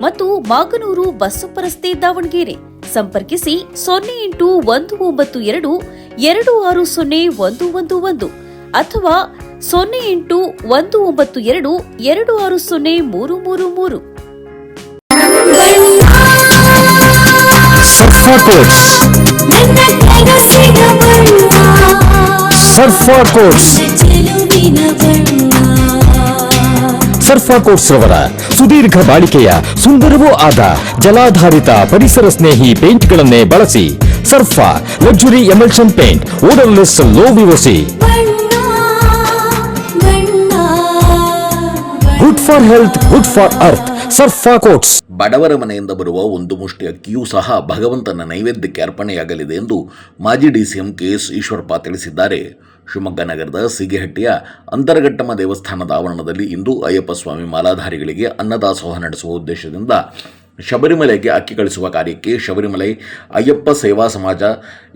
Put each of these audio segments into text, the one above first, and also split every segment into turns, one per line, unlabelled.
ಮತ್ತು ಮಾಗನೂರು ಬಸ್ಸು ರಸ್ತೆ ದಾವಣಗೆರೆ. ಸಂಪರ್ಕಿಸಿ ಸೊನ್ನೆ ಎಂಟು ಒಂದು ಒಂಬತ್ತು ಎರಡು ಎರಡು ಆರು ಸೊನ್ನೆ ಒಂದು ಒಂದು ಒಂದು ಅಥವಾ ಸೊನ್ನೆ ಎಂಟು ಒಂದು ಒಂಬತ್ತು ಎರಡು ಎರಡು ಆರು ಸೊನ್ನೆ ಮೂರು ಮೂರು ಮೂರು.
ಸರ್ಫಾ ಕೋಟ್ಸ್ ಕೋಟ್ಸ್ ರವರ ಸುದೀರ್ಘ ಬಾಳಿಕೆಯ ಸುಂದರವೂ ಆದ ಜಲಾಧಾರಿತ ಪರಿಸರ ಸ್ನೇಹಿ ಪೇಂಟ್ಗಳನ್ನೇ ಬಳಸಿ Sarfa luxury emulsion paint odourless low VOC
ಬಣ್ಣ ಬಣ್ಣ
good for health good for earth Sarfa coats
ಬಡವರ ಮನೆಯಿಂದ ಬರುವ ಒಂದು ಮುಷ್ಟಿ ಅಕ್ಕಿಯೂ ಸಹ ಭಗವಂತನ ನೈವೇದ್ಯಕ್ಕೆ ಅರ್ಪಣೆಯಾಗಲಿದೆ ಎಂದು ಮಾಜಿ ಡಿಸಿಎಂ ಕೆಎಸ್ ಈಶ್ವರಪ್ಪ ತಿಳಿಸಿದ್ದಾರೆ. ಶಿವಮೊಗ್ಗ ನಗರದ ಸಿಗಿಹಟ್ಟಿಯ ಅಂತರಘಟ್ಟಮ ದೇವಸ್ಥಾನದ ಆವರಣದಲ್ಲಿ ಇಂದು ಅಯ್ಯಪ್ಪ ಸ್ವಾಮಿ ಮಾಲಾಧಾರಿಗಳಿಗೆ ಅನ್ನದಾಸೋಹ ನಡೆಸುವ ಉದ್ದೇಶದಿಂದ ಶಬರಿಮಲೆಗೆ ಅಕ್ಕಿ ಕಳಿಸುವ ಕಾರ್ಯಕ್ಕೆ ಶಬರಿಮಲೆ ಅಯ್ಯಪ್ಪ ಸೇವಾ ಸಮಾಜ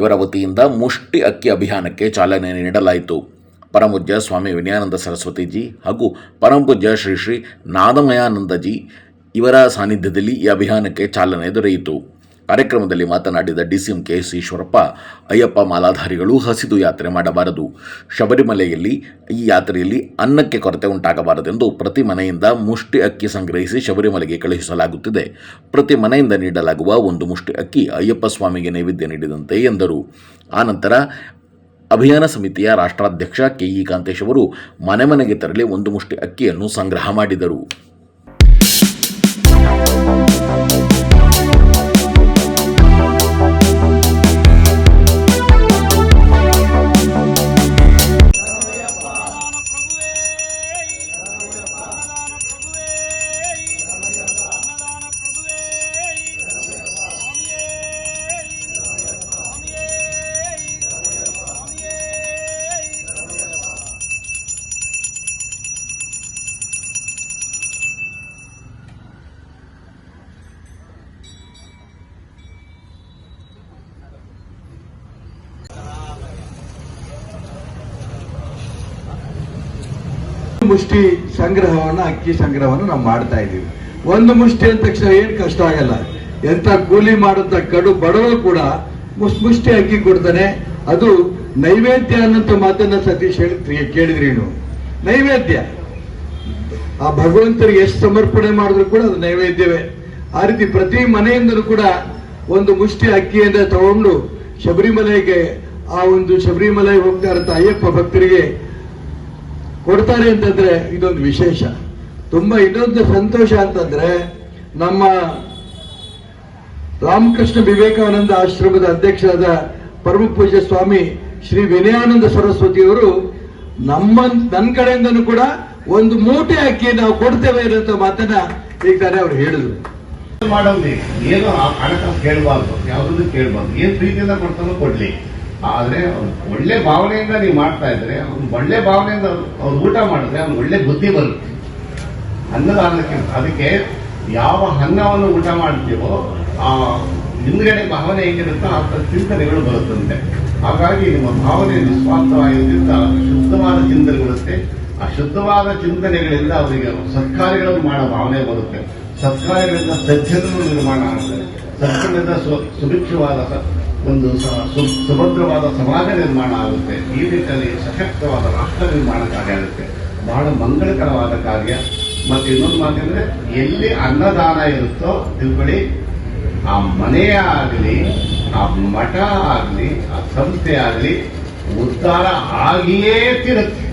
ಇವರ ವತಿಯಿಂದ ಮುಷ್ಟಿ ಅಕ್ಕಿ ಅಭಿಯಾನಕ್ಕೆ ಚಾಲನೆ ನೀಡಲಾಯಿತು. ಪರಮಪೂಜ್ಯ ಸ್ವಾಮಿ ವಿನಯಾನಂದ ಸರಸ್ವತಿಜಿ ಹಾಗೂ ಪರಮಪೂಜ್ಯ ಶ್ರೀ ಶ್ರೀ ನಾದಮಯಾನಂದಜಿ ಇವರ ಸಾನ್ನಿಧ್ಯದಲ್ಲಿ ಈ ಅಭಿಯಾನಕ್ಕೆ ಚಾಲನೆ ದೊರೆಯಿತು. ಕಾರ್ಯಕ್ರಮದಲ್ಲಿ ಮಾತನಾಡಿದ DCM K S Eshwarappa Ayyappa ಮಾಲಾಧಾರಿಗಳು ಹಸಿದು ಯಾತ್ರೆ ಮಾಡಬಾರದು. ಶಬರಿಮಲೆಯಲ್ಲಿ ಈ ಯಾತ್ರೆಯಲ್ಲಿ ಅನ್ನಕ್ಕೆ ಕೊರತೆ ಉಂಟಾಗಬಾರದೆಂದು ಪ್ರತಿ ಮನೆಯಿಂದ ಮುಷ್ಟಿ ಅಕ್ಕಿ ಸಂಗ್ರಹಿಸಿ ಶಬರಿಮಲೆಗೆ ಕಳುಹಿಸಲಾಗುತ್ತಿದೆ. ಪ್ರತಿ ಮನೆಯಿಂದ ನೀಡಲಾಗುವ ಒಂದು ಮುಷ್ಟಿ ಅಕ್ಕಿ ಅಯ್ಯಪ್ಪ ಸ್ವಾಮಿಗೆ ನೈವೇದ್ಯ ನೀಡಿದಂತೆ ಎಂದರು. ಆನಂತರ ಅಭಿಯಾನ ಸಮಿತಿಯ ರಾಷ್ಟ್ರಾಧ್ಯಕ್ಷ ಕೆಇ ಕಾಂತೇಶ್ ಅವರು ಮನೆ ಮನೆಗೆ ತೆರಳಿ ಒಂದು ಮುಷ್ಟಿ ಅಕ್ಕಿಯನ್ನು ಸಂಗ್ರಹ ಮಾಡಿದರು.
ಮುಷ್ಟಿ ಸಂಗ್ರಹವನ್ನ, ಅಕ್ಕಿ ಸಂಗ್ರಹವನ್ನು ನಾವು ಮಾಡ್ತಾ ಇದ್ದೀವಿ. ಒಂದು ಮುಷ್ಟಿ ಅಂದ ತಕ್ಷಣ ಏನು ಕಷ್ಟ ಆಗಲ್ಲ. ಎಂತ ಕೂಲಿ ಮಾಡುತ್ತ ಕಡು ಬಡವರು ಕೂಡ ಮುಸ್, ಮುಷ್ಟಿ ಅಕ್ಕಿ ಕೊಡ್ತಾನೆ. ಅದು ನೈವೇದ್ಯ ಅನ್ನೋಂಥ ಮಾತನ್ನ ಸತೀಶ್ ಹೇಳಿ ನೀವು. ನೈವೇದ್ಯ. ಆ ಭಗವಂತರಿಗೆ ಎಷ್ಟು ಸಮರ್ಪಣೆ ಮಾಡಿದ್ರು ಕೂಡ ಅದು ನೈವೇದ್ಯವೇ. ಆ ರೀತಿ ಪ್ರತಿ ಮನೆಯಿಂದಲೂ ಕೂಡ ಒಂದು ಮುಷ್ಟಿ ಅಕ್ಕಿಯಿಂದ ತಗೊಂಡು ಶಬರಿಮಲೆಗೆ ಆ ಒಂದು ಶಬರಿಮಲೆಗೆ ಹೋಗ್ತಾ ಇರತ್ತ ಅಯ್ಯಪ್ಪ ಭಕ್ತರಿಗೆ ಕೊಡ್ತಾರೆ ಅಂತಂದ್ರೆ ಇದೊಂದು ವಿಶೇಷ. ತುಂಬಾ ಇನ್ನೊಂದು ಸಂತೋಷ ಅಂತಂದ್ರೆ ನಮ್ಮ ರಾಮಕೃಷ್ಣ ವಿವೇಕಾನಂದ ಆಶ್ರಮದ ಅಧ್ಯಕ್ಷರಾದ ಪರಮ ಪೂಜ್ಯ ಸ್ವಾಮಿ ಶ್ರೀ ವಿನಯಾನಂದ ಸರಸ್ವತಿಯವರು ನಮ್ಮ ನನ್ನ ಕಡೆಯಿಂದನೂ ಕೂಡ ಒಂದು ಮೂಟೆ ಅಕ್ಕಿ ನಾವು ಕೊಡ್ತೇವೆ ಅನ್ನೋ ಮಾತನ್ನ ಈಗ ತಾನೇ ಅವ್ರು ಹೇಳಿದ್ರು.
ಮಾಡೋದು ಏನು ಹಣಕಾಸು ಕೇಳಬಾರ್ದು, ಯಾವುದನ್ನು ಕೇಳಬಾರ್ದು, ಏನ್ ಪ್ರೀತಿಯಿಂದ ಕೊಡ್ತಾನೋ ಕೊಡ್ಲಿ. ಆದ್ರೆ ಒಳ್ಳೆ ಭಾವನೆಯಿಂದ ನೀವು ಮಾಡ್ತಾ ಇದ್ರೆ, ಅವ್ನು ಒಳ್ಳೆ ಭಾವನೆಯಿಂದ ಅವ್ನು ಊಟ ಮಾಡಿದ್ರೆ ಅವ್ನು ಒಳ್ಳೆ ಬುದ್ಧಿ ಬರುತ್ತೆ. ಅನ್ನದಾನಕ್ಕೆ, ಅದಕ್ಕೆ ಯಾವ ಅನ್ನವನ್ನು ಊಟ ಮಾಡ್ತೀವೋ ಆ ಹಿಂದ್ಗಡೆ ಭಾವನೆ ಹೇಗಿರುತ್ತೋ ಆ ಚಿಂತನೆಗಳು ಬರುತ್ತಂತೆ. ಹಾಗಾಗಿ ನಿಮ್ಮ ಭಾವನೆ ನಿಸ್ವಾರ್ಥವಾಗಿದ್ದರಿಂದ ಶುದ್ಧವಾದ ಚಿಂತನೆ ಚಿಂತನೆಗಳಿರುತ್ತೆ ಆ ಶುದ್ಧವಾದ ಚಿಂತನೆಗಳಿಂದ ಅವರಿಗೆ ಸತ್ಕಾರ್ಯಗಳನ್ನು ಮಾಡೋ ಭಾವನೆ ಬರುತ್ತೆ. ಸತ್ಕಾರ್ಯಗಳಿಂದ ಸಜ್ಜನರು ನಿರ್ಮಾಣ ಆಗುತ್ತೆ ಸತ್ಕಾರದಿಂದ ಸುಭಿಕ್ಷವಾದ ಒಂದು ಸುಭದ್ರವಾದ ಸಮಾಜ ನಿರ್ಮಾಣ ಆಗುತ್ತೆ. ಈ ನಿಟ್ಟಿನಲ್ಲಿ ಸಶಕ್ತವಾದ ರಾಷ್ಟ್ರ ನಿರ್ಮಾಣ ಕಾರ್ಯ ಆಗುತ್ತೆ. ಬಹಳ ಮಂಗಳಕರವಾದ ಕಾರ್ಯ. ಮತ್ತೆ ಇನ್ನೊಂದು ಮಾತಂದ್ರೆ ಎಲ್ಲಿ ಅನ್ನದಾನ ಇರುತ್ತೋ ತಿಳ್ಕೊಳ್ಳಿ. ಆ ಮನೆಯ ಆಗಲಿ, ಆ ಮಠ ಆಗಲಿ, ಆ ಸಂಸ್ಥೆ ಆಗಲಿ, ಉದ್ಧಾರ ಆಗಿಯೇ ತಿರುತ್ತೆ.